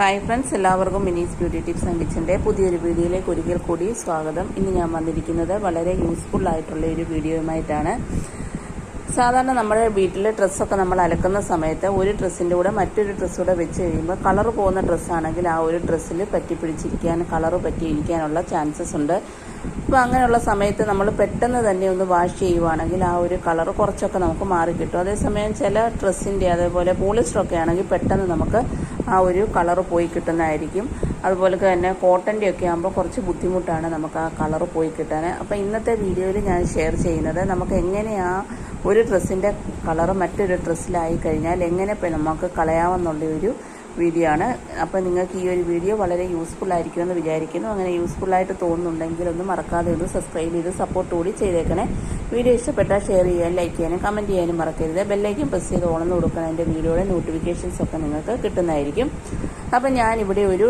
Hi friends എല്ലാവർക്കും Mini's beauty tips and കിച്ചന്റെ പുതിയൊരു വീഡിയോയിലേക്ക് ഒരിക്കൽ കൂടി സ്വാഗതം. ഇന്ന് ഞാൻ വന്നിരിക്കുന്നത് വളരെ യൂസ്ഫുൾ ആയിട്ടുള്ള ഒരു വീഡിയോയുമായിട്ടാണ്. സാധാരണ നമ്മുടെ വീട്ടിൽ ഡ്രസ്സൊക്കെ നമ്മൾ അലക്കുന്ന സമയത്ത് ഒരു ഡ്രസ്സിന്റെ കൂടെ മറ്റൊരു ഡ്രസ്സ് കൂടെ വെച്ച് കഴിയുമ്പോൾ കളർ പോകുന്ന ഡ്രസ്സാണെങ്കിൽ ആ ഒരു ഡ്രസ്സിൽ പറ്റിപ്പിടിച്ചിരിക്കാൻ കളർ പറ്റിയിരിക്കാനുള്ള ചാൻസസ് ഉണ്ട്. അപ്പോൾ അങ്ങനെയുള്ള സമയത്ത് നമ്മൾ പെട്ടെന്ന് തന്നെ ഒന്ന് വാഷ് ചെയ്യുവാണെങ്കിൽ ആ ഒരു കളർ കുറച്ചൊക്കെ നമുക്ക് മാറി കിട്ടും. അതേസമയം ചില ഡ്രസ്സിന്റെ അതേപോലെ പോളിസ്റ്ററൊക്കെ ആണെങ്കിൽ പെട്ടെന്ന് നമുക്ക് ആ ഒരു കളർ പോയി കിട്ടുന്നതായിരിക്കും. അതുപോലെ തന്നെ കോട്ടന്റെ ഒക്കെ ആകുമ്പോൾ കുറച്ച് ബുദ്ധിമുട്ടാണ് നമുക്ക് ആ കളർ പോയി കിട്ടാൻ. അപ്പോൾ ഇന്നത്തെ വീഡിയോയിൽ ഞാൻ ഷെയർ ചെയ്യുന്നത് നമുക്ക് എങ്ങനെയാ ഒരു ഡ്രസ്സിന്റെ കളർ മറ്റൊരു ഡ്രസ്സിലായി കഴിഞ്ഞാൽ എങ്ങനെ നമുക്ക് കളയാമെന്നുള്ള ഒരു വീഡിയോ ആണ്. അപ്പോൾ നിങ്ങൾക്ക് ഈ ഒരു വീഡിയോ വളരെ യൂസ്ഫുൾ ആയിരിക്കുമെന്ന് വിചാരിക്കുന്നു. അങ്ങനെ യൂസ്ഫുൾ ആയിട്ട് തോന്നുന്നുണ്ടെങ്കിൽ ഒന്ന് മറക്കാതെ ഒന്ന് സബ്സ്ക്രൈബ് ചെയ്ത് സപ്പോർട്ട് കൂടി ചെയ്തേക്കണേ. വീഡിയോ ഇഷ്ടപ്പെട്ടാൽ ഷെയർ ചെയ്യാനും ലൈക്ക് ചെയ്യാനും കമന്റ് ചെയ്യാനും മറക്കരുത്. ബെല്ലൈക്കും പ്രസ് ചെയ്ത് ഓണെന്ന് കൊടുക്കണം. എന്റെ വീഡിയോയുടെ നോട്ടിഫിക്കേഷൻസ് ഒക്കെ നിങ്ങൾക്ക് കിട്ടുന്നതായിരിക്കും. അപ്പം ഞാനിവിടെ ഒരു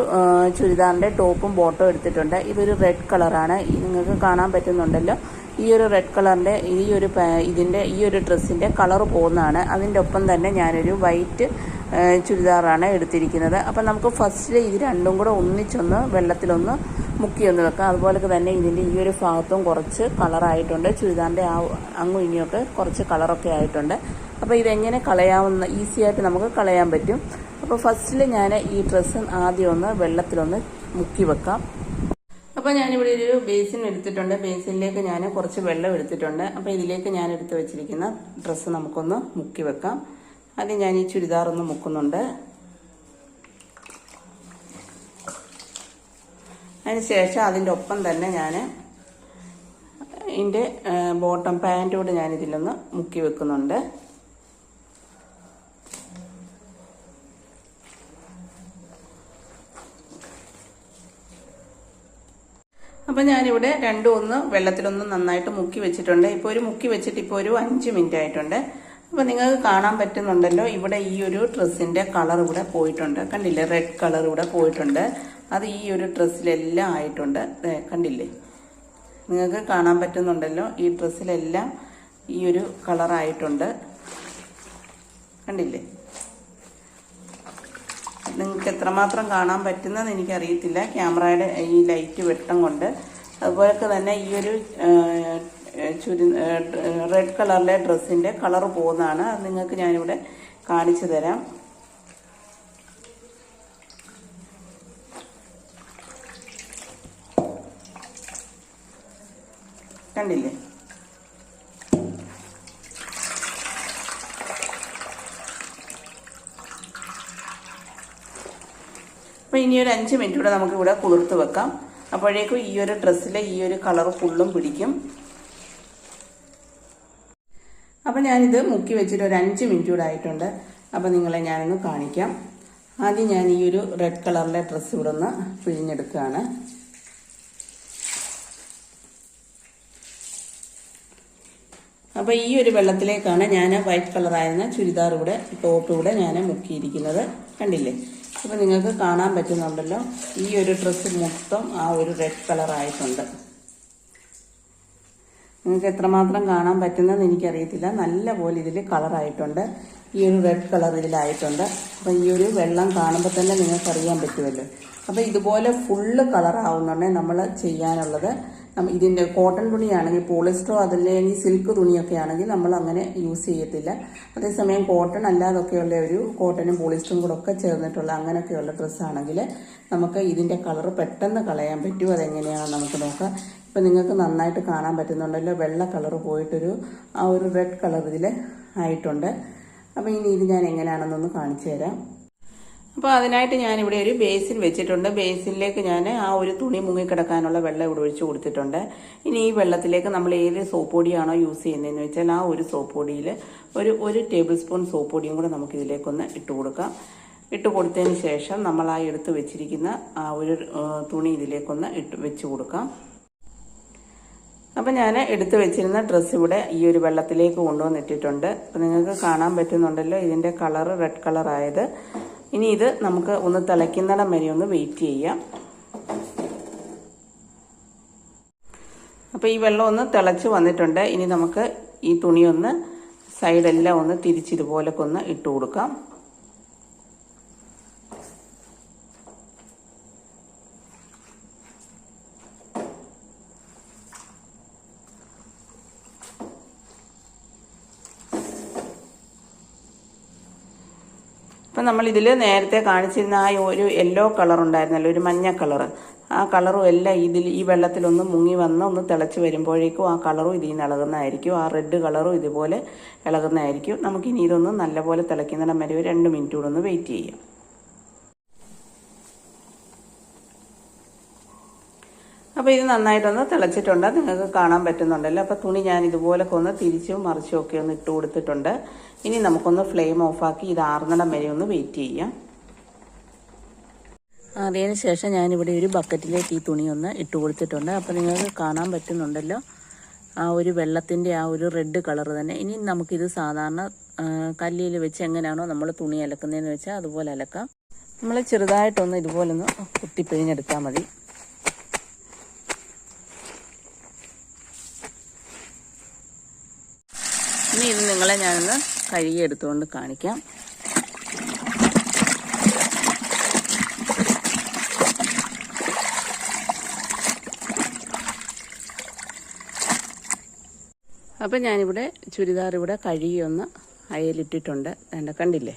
ചുരിദാറിന്റെ ടോപ്പും ബോട്ടോ എടുത്തിട്ടുണ്ട്. ഇതൊരു റെഡ് കളറാണ് നിങ്ങൾക്ക് കാണാൻ പറ്റുന്നുണ്ടല്ലോ. ഈ ഒരു റെഡ് കളറിന്റെ ഈ ഒരു ഇതിന്റെ ഈ ഒരു ഡ്രസ്സിന്റെ കളർ പോകുന്നതാണ്. അതിന്റെ ഒപ്പം തന്നെ ഞാനൊരു വൈറ്റ് ചുരിദാറാണ് എടുത്തിരിക്കുന്നത്. അപ്പം നമുക്ക് ഫസ്റ്റ് ഇത് രണ്ടും കൂടെ ഒന്നിച്ചൊന്ന് വെള്ളത്തിലൊന്ന് മുക്കിയൊന്ന് വെക്കാം. അതുപോലെ തന്നെ ഇതിന്റെ ഈ ഒരു ഭാഗത്തും കുറച്ച് കളറായിട്ടുണ്ട് ചുരിദാറിന്റെ ആ അങ്ങും ഇങ്ങുമൊക്കെ കുറച്ച് കളറൊക്കെ ആയിട്ടുണ്ട്. അപ്പോൾ ഇതെങ്ങനെ കളയാവുന്ന ഈസി ആയിട്ട് നമുക്ക് കളയാൻ പറ്റും. അപ്പോൾ ഫസ്റ്റിൽ ഞാൻ ഈ ഡ്രസ്സ് ആദ്യം ഒന്ന് വെള്ളത്തിലൊന്ന് മുക്കി വെക്കാം. അപ്പോൾ ഞാനിവിടെ ഒരു ബേസിൻ എടുത്തിട്ടുണ്ട്. ബേസിനിലേക്ക് ഞാൻ കുറച്ച് വെള്ളം എടുത്തിട്ടുണ്ട്. അപ്പോൾ ഇതിലേക്ക് ഞാൻ എടുത്ത് വെച്ചിരിക്കുന്ന ഡ്രസ്സ് നമുക്കൊന്ന് മുക്കി വെക്കാം. ആദ്യം ഞാൻ ഈ ചുരിദാറൊന്ന് മുക്കുന്നുണ്ട്. അതിനുശേഷം അതിന്റെ ഒപ്പം തന്നെ ഞാൻ എന്റെ ബോട്ടം പാന്റോട് ഞാൻ ഇതിലൊന്ന് മുക്കി വെക്കുന്നുണ്ട്. അപ്പം ഞാനിവിടെ രണ്ടും ഒന്ന് വെള്ളത്തിലൊന്ന് നന്നായിട്ട് മുക്കി വെച്ചിട്ടുണ്ട്. ഇപ്പോൾ ഒരു മുക്കി വെച്ചിട്ട് ഇപ്പോൾ ഒരു അഞ്ച് മിനിറ്റ് ആയിട്ടുണ്ട്. അപ്പോൾ നിങ്ങൾക്ക് കാണാൻ പറ്റുന്നുണ്ടല്ലോ ഇവിടെ ഈ ഒരു ഡ്രസ്സിന്റെ കളർ ഇവിടെ പോയിട്ടുണ്ട്. കണ്ടില്ലേ? റെഡ് കളർ ഇവിടെ പോയിട്ടുണ്ട്. അത് ഈ ഒരു ഡ്രസ്സിലെല്ലാം ആയിട്ടുണ്ട്. കണ്ടില്ലേ? നിങ്ങൾക്ക് കാണാൻ പറ്റുന്നുണ്ടല്ലോ ഈ ഡ്രസ്സിലെല്ലാം ഈ ഒരു കളറായിട്ടുണ്ട് കണ്ടില്ലേ? നിങ്ങൾക്ക് എത്രമാത്രം കാണാൻ പറ്റുന്നതെന്ന് എനിക്കറിയത്തില്ല. ക്യാമറയുടെ ഈ ലൈറ്റ് വെട്ടം കൊണ്ട് അതുപോലെ തന്നെ ഈ ഒരു ചുരി റെഡ് കളറിലെ ഡ്രസ്സിന്റെ കളർ പോകുന്നതാണ്. അത് നിങ്ങൾക്ക് ഞാനിവിടെ കാണിച്ചു തരാം. കണ്ടില്ലേ? അപ്പം ഇനി ഒരു അഞ്ച് മിനിറ്റ് കൂടെ നമുക്കിവിടെ കുളിർത്ത് വെക്കാം. അപ്പോഴേക്കും ഈ ഒരു ഡ്രസ്സിലെ ഈ ഒരു കളർ ഫുള്ളും പിടിക്കും. അപ്പോൾ ഞാനിത് മുക്കി വെച്ചിട്ട് ഒരു അഞ്ച് മിനിറ്റ് കൂടെ ആയിട്ടുണ്ട്. അപ്പോൾ നിങ്ങളെ ഞാനൊന്ന് കാണിക്കാം. ആദ്യം ഞാൻ ഈ ഒരു റെഡ് കളറിലെ ഡ്രസ്സ് ഇവിടെ ഒന്ന് പിഴിഞ്ഞെടുക്കുകയാണ്. അപ്പോൾ ഈ ഒരു വെള്ളത്തിലേക്കാണ് ഞാൻ വൈറ്റ് കളറായിരുന്ന ചുരിദാർ ഇവിടെ ടോപ്പ് ഇവിടെ ഞാൻ മുക്കിയിരിക്കുന്നത്. കണ്ടില്ലേ? അപ്പോൾ നിങ്ങൾക്ക് കാണാൻ പറ്റുന്നുണ്ടല്ലോ ഈ ഒരു ഡ്രസ്സ് മൊത്തം ആ ഒരു റെഡ് കളറായിട്ടുണ്ട് നിങ്ങൾക്ക് എത്രമാത്രം കാണാൻ പറ്റുന്നതെന്ന് എനിക്കറിയത്തില്ല. നല്ല പോലെ ഇതിൽ കളറായിട്ടുണ്ട് ഈ ഒരു റെഡ് കളർ ഇതിലായിട്ടുണ്ട്. അപ്പോൾ ഈ ഒരു വെള്ളം കാണുമ്പോൾ തന്നെ നിങ്ങൾക്ക് അറിയാൻ പറ്റുമല്ലോ. അപ്പോൾ ഇതുപോലെ ഫുള്ള് കളറാവുന്നുണ്ടെങ്കിൽ നമ്മൾ ചെയ്യാനുള്ളത് ഇതിന്റെ കോട്ടൺ തുണിയാണെങ്കിൽ പോളിസ്റ്ററോ അതല്ലെങ്കിൽ സിൽക്ക് തുണിയൊക്കെ ആണെങ്കിൽ നമ്മൾ അങ്ങനെ യൂസ് ചെയ്യത്തില്ല. അതേസമയം കോട്ടൺ അല്ലാതൊക്കെയുള്ള ഒരു കോട്ടനും പോളിസ്റ്ററും കൂടെ ഒക്കെ ചേർന്നിട്ടുള്ള അങ്ങനെയൊക്കെയുള്ള ഡ്രസ്സാണെങ്കിൽ നമുക്ക് ഇതിന്റെ കളർ പെട്ടെന്ന് കളയാൻ പറ്റും. അതെങ്ങനെയാണെന്ന് നമുക്ക് നോക്കാം. ഇപ്പം നിങ്ങൾക്ക് നന്നായിട്ട് കാണാൻ പറ്റുന്നുണ്ടല്ലോ. വെള്ള കളർ പോയിട്ടൊരു ആ ഒരു റെഡ് കളർ ഇതിൽ ആയിട്ടുണ്ട്. അപ്പോൾ ഇനി ഇത് ഞാൻ എങ്ങനെയാണെന്നൊന്ന് കാണിച്ചു തരാം. അപ്പോൾ അതിനായിട്ട് ഞാനിവിടെ ഒരു ബേസിൻ വെച്ചിട്ടുണ്ട്. ബേസിനിലേക്ക് ഞാൻ ആ ഒരു തുണി മുങ്ങിക്കിടക്കാനുള്ള വെള്ളം ഇവിടെ ഒഴിച്ച് കൊടുത്തിട്ടുണ്ട്. ഇനി ഈ വെള്ളത്തിലേക്ക് നമ്മൾ ഏത് സോപ്പ് പൊടിയാണോ യൂസ് ചെയ്യുന്നതെന്ന് വെച്ചാൽ ആ ഒരു സോപ്പ് പൊടിയിൽ ഒരു ഒരു ടേബിൾ സ്പൂൺ സോപ്പ് പൊടിയും കൂടെ നമുക്ക് ഇതിലേക്കൊന്ന് ഇട്ട് കൊടുക്കാം. ഇട്ട് കൊടുത്തതിന് ശേഷം നമ്മൾ ആ എടുത്ത് വെച്ചിരിക്കുന്ന ആ ഒരു തുണി ഇതിലേക്കൊന്ന് ഇട്ട് വെച്ച് കൊടുക്കാം. അപ്പം ഞാൻ എടുത്തു വെച്ചിരുന്ന ഡ്രസ്സ് ഇവിടെ ഈ ഒരു വെള്ളത്തിലേക്ക് കൊണ്ടുവന്നിട്ടിട്ടുണ്ട്. അപ്പം നിങ്ങൾക്ക് കാണാൻ പറ്റുന്നുണ്ടല്ലോ ഇതിന്റെ കളറ് റെഡ് കളർ ആയത്. ഇനി ഇത് നമുക്ക് ഒന്ന് തിളയ്ക്കുന്നിടം വരെ ഒന്ന് വെയിറ്റ് ചെയ്യാം. അപ്പോൾ ഈ വെള്ളം ഒന്ന് തിളച്ച് വന്നിട്ടുണ്ട്. ഇനി നമുക്ക് ഈ തുണിയൊന്ന് സൈഡെല്ലാം ഒന്ന് തിരിച്ചിതുപോലൊക്കെ ഒന്ന് ഇട്ട് കൊടുക്കാം. അപ്പം നമ്മൾ ഇതിൽ നേരത്തെ കാണിച്ചിരുന്ന ആ ഒരു യെല്ലോ കളർ ഉണ്ടായിരുന്നല്ലോ ഒരു മഞ്ഞ കളർ ആ കളറും എല്ലാം ഇതിൽ ഈ വെള്ളത്തിലൊന്ന് മുങ്ങി വന്ന് ഒന്ന് തിളച്ച് വരുമ്പോഴേക്കും ആ കളറും ഇതിൽ നിന്ന് ഇളകുന്നതായിരിക്കും. ആ റെഡ് കളറും ഇതുപോലെ ഇളകുന്നതായിരിക്കും. നമുക്കിനി ഇതൊന്ന് നല്ലപോലെ തിളയ്ക്കുന്നിടം വരെ രണ്ട് മിനിറ്റ് കൂടെ ഒന്ന് വെയിറ്റ് ചെയ്യാം. അപ്പോൾ ഇത് നന്നായിട്ടൊന്ന് തിളച്ചിട്ടുണ്ട്. നിങ്ങൾക്ക് കാണാൻ പറ്റുന്നുണ്ടല്ലോ. അപ്പോൾ തുണി ഞാൻ ഇതുപോലൊക്കെ ഒന്ന് തിരിച്ചും മറിച്ചും ഒക്കെ ഒന്ന് ഇട്ട് കൊടുത്തിട്ടുണ്ട്. ഇനി നമുക്കൊന്ന് ഫ്ലെയിം ഓഫാക്കി ഇത് ആറുന്നിടം വരെ ഒന്ന് വെയിറ്റ് ചെയ്യാം. ആറിയതിന് ശേഷം ഞാനിവിടെ ഒരു ബക്കറ്റിലേക്ക് ഈ തുണി ഒന്ന് ഇട്ട് കൊടുത്തിട്ടുണ്ട്. അപ്പോൾ നിങ്ങൾക്ക് കാണാൻ പറ്റുന്നുണ്ടല്ലോ ആ ഒരു വെള്ളത്തിന്റെ ആ ഒരു റെഡ് കളർ തന്നെ. ഇനി നമുക്കിത് സാധാരണ കല്ലിൽ വെച്ച് എങ്ങനെയാണോ നമ്മൾ തുണി അലക്കുന്നതെന്ന് വെച്ചാൽ അതുപോലെ അലക്കാം. നമ്മൾ ചെറുതായിട്ടൊന്ന് ഇതുപോലൊന്ന് കുത്തിപ്പിഴിഞ്ഞെടുത്താൽ മതി. ഇനി ഇത് നിങ്ങളെ ഞാനൊന്ന് കഴുകി എടുത്തുകൊണ്ട് കാണിക്കാം. അപ്പം ഞാനിവിടെ ചുരിദാർ ഇവിടെ കഴുകി ഒന്ന് അയലിട്ടിട്ടുണ്ട്. എന്റെ കണ്ടില്ലേ?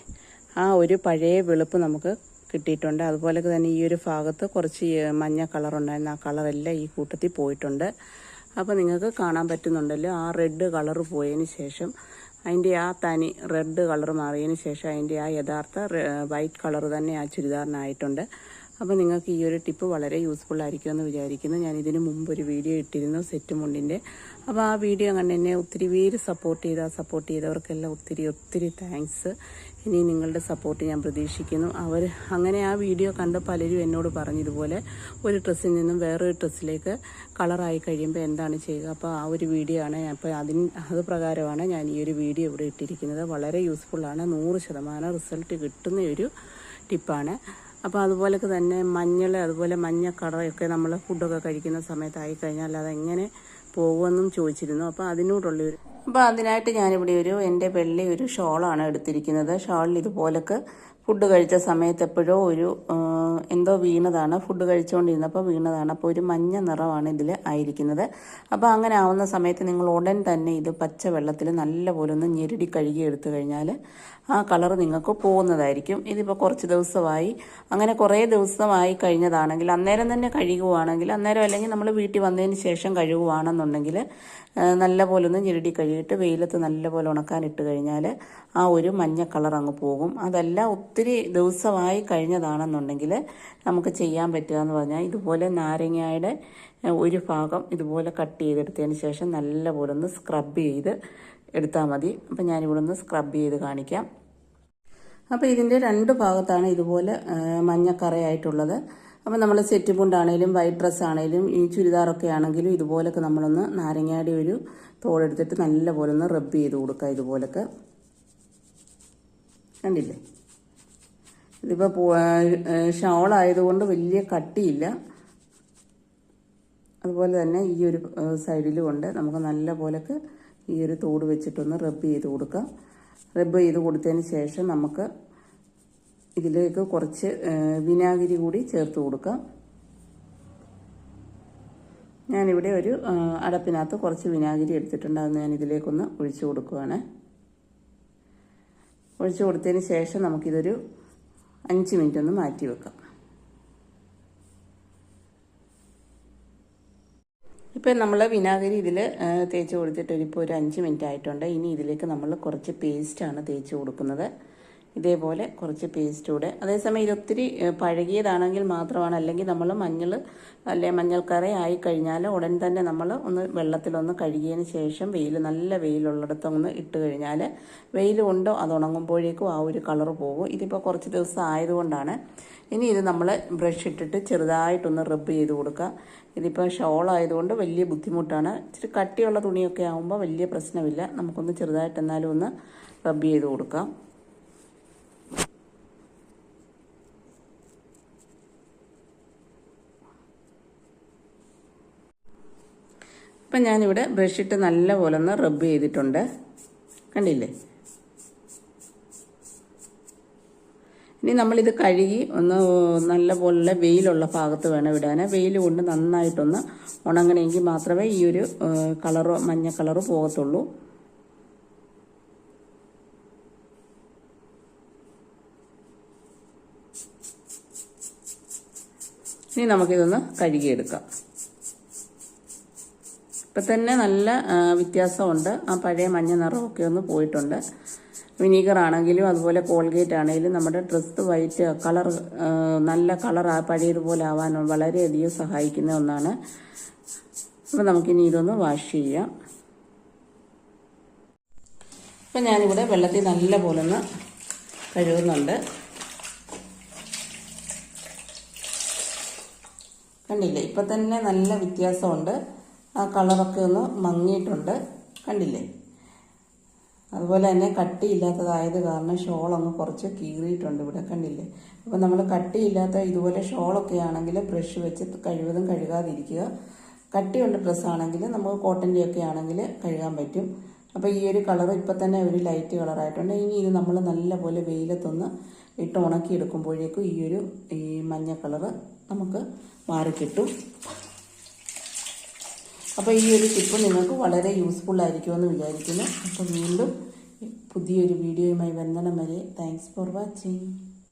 ആ ഒരു പഴയ വെളുപ്പ് നമുക്ക് കിട്ടിയിട്ടുണ്ട്. അതുപോലെ തന്നെ ഈ ഒരു ഭാഗത്ത് കുറച്ച് മഞ്ഞ കളർ ഉണ്ടായിരുന്നു. ആ കളറെല്ലാം ഈ കൂട്ടത്തിൽ പോയിട്ടുണ്ട്. അപ്പോൾ നിങ്ങൾക്ക് കാണാൻ പറ്റുന്നുണ്ടല്ലോ ആ റെഡ് കളർ പോയതിന് ശേഷം അതിന്റെ ആ തനി റെഡ് കളർ മാറിയതിന് ശേഷം അതിന്റെ ആ യഥാർത്ഥ വൈറ്റ് കളർ തന്നെ ആ ചുരിദാറിനായിട്ടുണ്ട് അപ്പോൾ നിങ്ങൾക്ക് ഈ ഒരു ടിപ്പ് വളരെ യൂസ്ഫുൾ ആയിരിക്കും എന്ന് വിചാരിക്കുന്നു. ഞാൻ ഇതിന് മുമ്പ് ഒരു വീഡിയോ ഇട്ടിരുന്നു സെറ്റ് മുണ്ടിന്റെ അപ്പോൾ ആ വീഡിയോ കണ്ട് എന്നെ ഒത്തിരി പേര് സപ്പോർട്ട് ചെയ്ത സപ്പോർട്ട് ചെയ്തവർക്കെല്ലാം ഒത്തിരി ഒത്തിരി താങ്ക്സ് ഇനി നിങ്ങളുടെ സപ്പോർട്ട് ഞാൻ പ്രതീക്ഷിക്കുന്നു. അവർ അങ്ങനെ ആ വീഡിയോ കണ്ട് പലരും എന്നോട് പറഞ്ഞതുപോലെ ഒരു ഡ്രസ്സിൽ നിന്നും വേറൊരു ഡ്രസ്സിലേക്ക് കളറായി കഴിയുമ്പോൾ എന്താണ് ചെയ്യുക? അപ്പോൾ ആ ഒരു വീഡിയോ ആണ്. അപ്പോൾ അതിന് അത് പ്രകാരമാണ് ഞാൻ ഈ ഒരു വീഡിയോ ഇവിടെ ഇട്ടിരിക്കുന്നത്. വളരെ യൂസ്ഫുള്ളാണ് നൂറ് ശതമാനം റിസൾട്ട് കിട്ടുന്ന ഒരു ടിപ്പാണ് അപ്പോൾ അതുപോലൊക്കെ തന്നെ മഞ്ഞൾ അതുപോലെ മഞ്ഞ കടയൊക്കെ നമ്മൾ ഫുഡൊക്കെ കഴിക്കുന്ന സമയത്തായി കഴിഞ്ഞാൽ അതെങ്ങനെ പോകുമെന്നും ചോദിച്ചിരുന്നു. അപ്പോൾ അതിനോടുള്ളൊരു അപ്പോൾ അതിനായിട്ട് ഞാനിവിടെ ഒരു എന്റെ വെള്ളി ഒരു ഷോളാണ് എടുത്തിരിക്കുന്നത്. ഷോളിൽ ഇതുപോലൊക്കെ ഫുഡ് കഴിച്ച സമയത്ത് എപ്പോഴോ ഒരു എന്തോ വീണതാണ്. ഫുഡ് കഴിച്ചുകൊണ്ടിരുന്നപ്പോൾ വീണതാണ്. അപ്പോൾ ഒരു മഞ്ഞ നിറമാണ് ഇതിൽ ആയിരിക്കുന്നത്. അപ്പോൾ അങ്ങനെ ആവുന്ന സമയത്ത് നിങ്ങൾ ഉടൻ തന്നെ ഇത് പച്ച വെള്ളത്തിൽ നല്ലപോലെ ഒന്ന് ഞെരുടി കഴുകി എടുത്തു കഴിഞ്ഞാൽ ആ കളർ നിങ്ങൾക്ക് പോകുന്നതായിരിക്കും. ഇതിപ്പോൾ കുറച്ച് ദിവസമായി. അങ്ങനെ കുറേ ദിവസമായി കഴിഞ്ഞതാണെങ്കിൽ അന്നേരം തന്നെ കഴുകുവാണെങ്കിൽ അന്നേരം അല്ലെങ്കിൽ നമ്മൾ വീട്ടിൽ വന്നതിന് ശേഷം കഴുകുവാണെന്നുണ്ടെങ്കിൽ നല്ലപോലെ ഒന്ന് ഞെരുടി കഴുകിയിട്ട് വെയിലത്ത് നല്ലപോലെ ഉണക്കാനിട്ട് കഴിഞ്ഞാൽ ആ ഒരു മഞ്ഞ കളർ അങ്ങ് പോകും. അതല്ല ഒത്തിരി ദിവസമായി കഴിഞ്ഞതാണെന്നുണ്ടെങ്കിൽ നമുക്ക് ചെയ്യാൻ പറ്റുക എന്ന് പറഞ്ഞാൽ ഇതുപോലെ നാരങ്ങയുടെ ഒരു ഭാഗം ഇതുപോലെ കട്ട് ചെയ്തെടുത്തതിന് ശേഷം നല്ലപോലെ ഒന്ന് സ്ക്രബ് ചെയ്ത് എടുത്താൽ മതി. അപ്പം ഞാനിവിടെ ഒന്ന് സ്ക്രബ് ചെയ്ത് കാണിക്കാം. അപ്പോൾ ഇതിന്റെ രണ്ട് ഭാഗത്താണ് ഇതുപോലെ മഞ്ഞക്കറയായിട്ടുള്ളത്. അപ്പോൾ നമ്മൾ സെറ്റ് മുണ്ടാണേലും വൈറ്റ് ഡ്രസ് ആണേലും ഈ ചുരിദാറൊക്കെ ആണെങ്കിലും ഇതുപോലൊക്കെ നമ്മളൊന്ന് നാരങ്ങയുടെ ഒരു തോളെടുത്തിട്ട് നല്ലപോലെ ഒന്ന് റബ്ബ് ചെയ്ത് കൊടുക്കുക ഇതുപോലൊക്കെ. കണ്ടില്ലേ? ഇതിപ്പോൾ ഷോളായതുകൊണ്ട് വലിയ കട്ടിയില്ല. അതുപോലെ തന്നെ ഈ ഒരു സൈഡിലും ഉണ്ട്. നമുക്ക് നല്ല പോലൊക്കെ ഈ ഒരു തോട് വെച്ചിട്ടൊന്ന് റബ്ബ് ചെയ്ത് കൊടുക്കാം. റബ്ബ് ചെയ്ത് കൊടുത്തതിന് ശേഷം നമുക്ക് ഇതിലേക്ക് കുറച്ച് വിനാഗിരി കൂടി ചേർത്ത് കൊടുക്കാം. ഞാനിവിടെ ഒരു അടപ്പിനകത്ത് കുറച്ച് വിനാഗിരി എടുത്തിട്ടുണ്ട്. അത് ഞാൻ ഇതിലേക്കൊന്ന് ഒഴിച്ചു കൊടുക്കുവാണ്. ഒഴിച്ചു കൊടുത്തതിന് ശേഷം നമുക്കിതൊരു അഞ്ച് മിനിറ്റ് ഒന്ന് മാറ്റി വെക്കാം. ഇപ്പം നമ്മൾ വിനാഗിരി ഇതിൽ തേച്ച് കൊടുത്തിട്ട് ഇപ്പോൾ ഒരു അഞ്ച് മിനിറ്റ് ആയിട്ടുണ്ട്. ഇനി ഇതിലേക്ക് നമ്മൾ കുറച്ച് പേസ്റ്റാണ് തേച്ച് കൊടുക്കുന്നത്. ഇതേപോലെ കുറച്ച് പേസ്റ്റ് കൂടെ. അതേസമയം ഇതൊത്തിരി പഴകിയതാണെങ്കിൽ മാത്രമാണ്. അല്ലെങ്കിൽ നമ്മൾ മഞ്ഞൾ അല്ലെ മഞ്ഞൾക്കറി ആയി കഴിഞ്ഞാൽ ഉടൻ തന്നെ നമ്മൾ ഒന്ന് വെള്ളത്തിലൊന്ന് കഴുകിയതിന് ശേഷം വെയിൽ നല്ല വെയിലുള്ളിടത്ത് ഒന്ന് ഇട്ട് കഴിഞ്ഞാൽ വെയിൽ കൊണ്ടോ അത് ഉണങ്ങുമ്പോഴേക്കും ആ ഒരു കളർ പോകും. ഇതിപ്പോൾ കുറച്ച് ദിവസം ആയതുകൊണ്ടാണ്. ഇനി ഇത് നമ്മൾ ബ്രഷ് ഇട്ടിട്ട് ചെറുതായിട്ടൊന്ന് റബ്ബ് ചെയ്ത് കൊടുക്കുക. ഇതിപ്പോൾ ഷോൾ ആയതുകൊണ്ട് വലിയ ബുദ്ധിമുട്ടാണ്. ഇച്ചിരി കട്ടിയുള്ള തുണിയൊക്കെ ആകുമ്പോൾ വലിയ പ്രശ്നമില്ല. നമുക്കൊന്ന് ചെറുതായിട്ട് എന്നാലും ഒന്ന് റബ്ബ് ചെയ്ത് കൊടുക്കാം. ഇപ്പം ഞാനിവിടെ ബ്രഷിട്ട് നല്ല പോലെ ഒന്ന് റബ്ബ് ചെയ്തിട്ടുണ്ട്. കണ്ടില്ലേ? ഇനി നമ്മളിത് കഴുകി ഒന്ന് നല്ല പോലെ വെയിലുള്ള ഭാഗത്ത് വേണം ഇടാൻ. വെയിൽ കൊണ്ട് നന്നായിട്ടൊന്ന് ഉണങ്ങണമെങ്കിൽ മാത്രമേ ഈ ഒരു കളറ് മഞ്ഞ കളറ് പോകത്തുള്ളൂ. ഇനി നമുക്കിതൊന്ന് കഴുകിയെടുക്കാം. ഇപ്പം തന്നെ നല്ല വ്യത്യാസമുണ്ട്. ആ പഴയ മഞ്ഞ നിറമൊക്കെ ഒന്ന് പോയിട്ടുണ്ട്. വിനീഗർ ആണെങ്കിലും അതുപോലെ കോൾഗേറ്റ് ആണെങ്കിലും നമ്മുടെ ഡ്രസ് വൈറ്റ് കളർ നല്ല കളർ ആ പഴയതുപോലെ ആവാൻ വളരെയധികം സഹായിക്കുന്ന ഒന്നാണ്. അപ്പം നമുക്കിനി ഇതൊന്ന് വാഷ് ചെയ്യാം. അപ്പം ഞാനിവിടെ വെള്ളത്തിൽ നല്ല പോലെ ഒന്ന് കഴുകുന്നുണ്ട്. കണ്ടില്ലേ? ഇപ്പം തന്നെ നല്ല വ്യത്യാസമുണ്ട്. ആ കളറൊക്കെ ഒന്ന് മങ്ങിയിട്ടുണ്ട്. കണ്ടില്ലേ? അതുപോലെ തന്നെ കട്ടിയില്ലാത്തതായത് കാരണം ഷോൾ അങ്ങ് കുറച്ച് കീറിയിട്ടുണ്ട് ഇവിടെ. കണ്ടില്ലേ? അപ്പം നമ്മൾ കട്ടിയില്ലാത്ത ഇതുപോലെ ഷോളൊക്കെ ആണെങ്കിൽ ബ്രഷ് വെച്ച് കഴിവതും കഴുകാതിരിക്കുക. കട്ടിയുള്ള ഡ്രസ്സാണെങ്കിൽ നമുക്ക് കോട്ടന്റെ ഒക്കെ ആണെങ്കിൽ കഴുകാൻ പറ്റും. അപ്പോൾ ഈ ഒരു കളർ ഇപ്പം തന്നെ ഒരു ലൈറ്റ് കളറായിട്ടുണ്ട്. ഇനി ഇത് നമ്മൾ നല്ലപോലെ വെയിലത്തൊന്ന് ഇട്ട് ഉണക്കിയെടുക്കുമ്പോഴേക്കും ഈ ഒരു ഈ മഞ്ഞ കളറ് നമുക്ക് മാറിക്കിട്ടും. അപ്പോൾ ഈ ഒരു ടിപ്പ് നിങ്ങൾക്ക് വളരെ യൂസ്ഫുൾ ആയിരിക്കുമെന്ന് വിചാരിക്കുന്നു. അപ്പോൾ വീണ്ടും പുതിയൊരു വീഡിയോയുമായി വന്ദനം വരെ താങ്ക്സ് ഫോർ വാച്ചിങ്